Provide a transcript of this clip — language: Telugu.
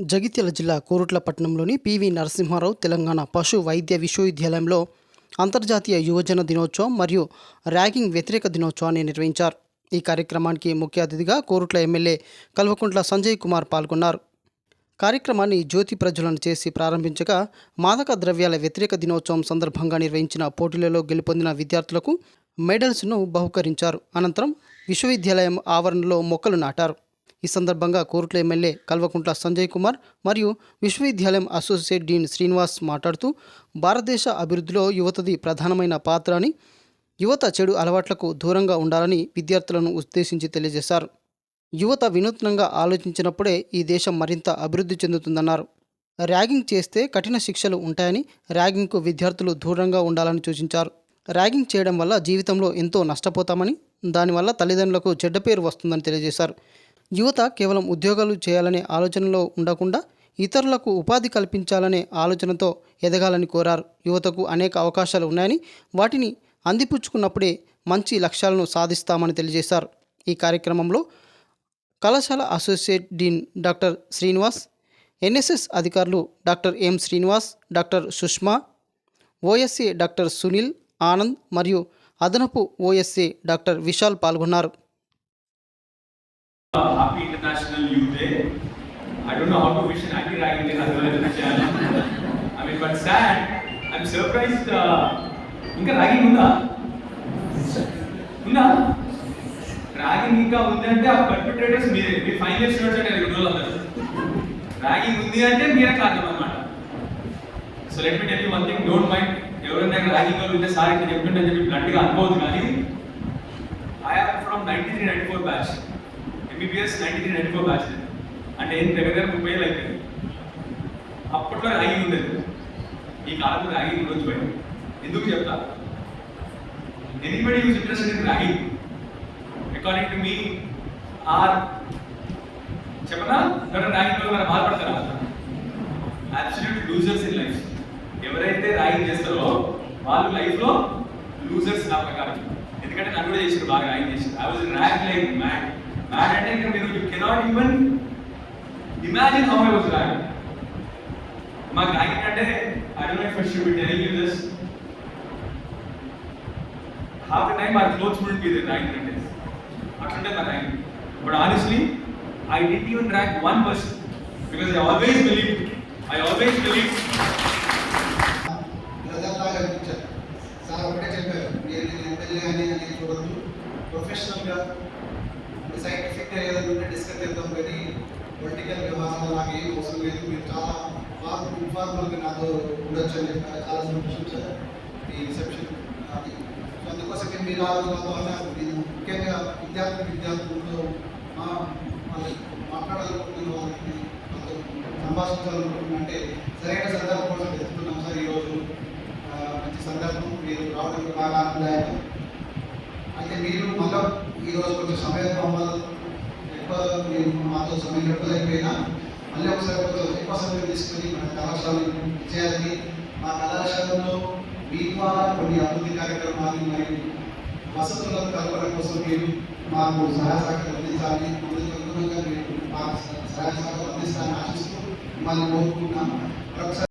జగిత్యాల జిల్లా కోరుట్లపట్నంలోని పివి నరసింహారావు తెలంగాణ పశు వైద్య విశ్వవిద్యాలయంలో అంతర్జాతీయ యువజన దినోత్సవం మరియు ర్యాగింగ్ వ్యతిరేక దినోత్సవాన్ని నిర్వహించారు. ఈ కార్యక్రమానికి ముఖ్య అతిథిగా కోరుట్ల ఎమ్మెల్యే కల్వకుంట్ల సంజయ్ కుమార్ పాల్గొన్నారు. కార్యక్రమాన్ని జ్యోతి ప్రజ్వలన చేసి ప్రారంభించగా మాదక ద్రవ్యాల వ్యతిరేక దినోత్సవం సందర్భంగా నిర్వహించిన పోటీలలో గెలుపొందిన విద్యార్థులకు మెడల్స్ను బహుకరించారు. అనంతరం విశ్వవిద్యాలయం ఆవరణలో మొక్కలు నాటారు. ఈ సందర్భంగా కోరుట్ల ఎమ్మెల్యే కల్వకుంట్ల సంజయ్ కుమార్ మరియు విశ్వవిద్యాలయం అసోసియేట్ డీన్ శ్రీనివాస్ మాట్లాడుతూ భారతదేశ అభివృద్ధిలో యువతది ప్రధానమైన పాత్ర అని యువత చెడు అలవాట్లకు దూరంగా ఉండాలని విద్యార్థులను ఉద్దేశించి తెలియజేశారు. యువత వినూత్నంగా ఆలోచించినప్పుడే ఈ దేశం మరింత అభివృద్ధి చెందుతుందన్నారు. ర్యాగింగ్ చేస్తే కఠిన శిక్షలు ఉంటాయని ర్యాగింగ్కు విద్యార్థులు దూరంగా ఉండాలని సూచించారు. ర్యాగింగ్ చేయడం వల్ల జీవితంలో ఎంతో నష్టపోతామని దానివల్ల తల్లిదండ్రులకు చెడ్డ పేరు వస్తుందని తెలియజేశారు. యువత కేవలం ఉద్యోగాలు చేయాలనే ఆలోచనలో ఉండకుండా ఇతరులకు ఉపాధి కల్పించాలనే ఆలోచనతో ఎదగాలని కోరారు. యువతకు అనేక అవకాశాలు ఉన్నాయని వాటిని అందిపుచ్చుకున్నప్పుడే మంచి లక్ష్యాలను సాధిస్తామని తెలియజేశారు. ఈ కార్యక్రమంలో కళాశాల associate dean doctor Srinivas NSS అధికారులు doctor M Srinivas doctor Sushma OSA doctor Sunil Anand మరియు అదనపు ఓఎస్ఏ డాక్టర్ విశాల్ పాల్గొన్నారు. Happy International Youth Day. I don't know how to wish an anti-ragging day as well as a channel. I mean, but sad. I'm surprised. Uh, ఇంకా రాగింగ్ ఉందా ఉందా రాగింగ్ ఇంకా ఉంది అంటే ఆ పర్పిట్రేటర్స్ మీరే మీ ఫైనల్ ఇయర్ స్టూడెంట్స్ అంటే రెండు రోజులు అందరు ర్యాగింగ్ ఉంది అంటే మీరే కారణం అన్నమాట so let me tell you one thing don't mind ఎవరైనా రాగింగ్ వాళ్ళు ఉంటే సార్ ఇక్కడ చెప్తుంటే చెప్పి బ్లడ్గా అనుకోవద్దు కానీ I am from ninety three ninety four batch MBBS ninety three ninety four batch అంటే ఏం దగ్గర దగ్గర ముప్పై ఏళ్ళు అయిపోయింది. అప్పట్లో ర్యాగింగ్ ఉండేది. ఈ కాలంలో రాగి రోజు పోయింది ఎందుకు చెప్తా? Anybody use interest in ragging according to me are చెప్పనా? ఎవరైనా ర్యాగింగ్ వల్ల మనం బాధపడతారు? అబ్సల్యూట్ లూజర్స్ ఇన్ లైఫ్ ఎవరైతే ర్యాగింగ్ చేస్తారో వాళ్ళు లైఫ్లో లూజర్స్ నా ప్రకారం. ఎందుకంటే నన్ను కూడా చేసారు బాగా ర్యాగింగ్ చేసారు I was rag like mad mad అంటే ఇంకా మీరు you cannot even imagine how I was rag మాకు ర్యాగింగ్ అంటే I don't know if I should be telling you this half the time or clothes wouldn't be there ragging అంటే అట్లుంటే నా ragging but honestly I did even rag one person because I always believe I always believe ప్రజల్లాగా అనిపించారు సార్ ఒకటే చెప్పారు మీరు నేను ఎమ్మెల్యే అని అని చూడద్దు ప్రొఫెషనల్గా సైంటిఫిక్గా ఏదైనా ఉంటే డిస్కస్ చేద్దాం కానీ పొలిటికల్ వ్యవహారంలో నాకు ఏం అవసరం లేదు మీరు చాలా ఫార్మ్ ఇన్ఫార్మల్గా నాతో ఉండొచ్చు అని చెప్పారు చాలా సంతోషం సార్ ఈ రిసెప్షన్ అది సో అందుకోసం మీరు ఆ రోజు అన్నారు నేను ముఖ్యంగా విద్యార్థి విద్యార్థులతో మా మాట్లాడాలనుకుంటున్న వాళ్ళకి సంభాషించాలనుకుంటున్నా అంటే సరైన సందర్భం కోసం వెతుకుతున్నాం సార్ ఈరోజు మంచి సందర్భం మీరు రావడం బాగా ఆనందదాయకం. అయితే మీరు మళ్ళీ ఈరోజు కొంచెం సమయం కావాలి మాతో సమయం గడపలేకపోయినా మళ్ళీ ఒకసారి ఎక్కువ సమయం తీసుకొని మన కళాశాలను చేయాలని మా కళాశాలలో మీ ద్వారా కొన్ని అభివృద్ధి కార్యక్రమాలు మరియు వసతులను కలపడం కోసం మీరు మాకు సహాయ సహకారం అందించాలి అందుకు అనుగుణంగా మీరు మాకు సహాయ సహకారం అందిస్తారని ఆశిస్తూ మిమ్మల్ని కోరుకుంటున్నాం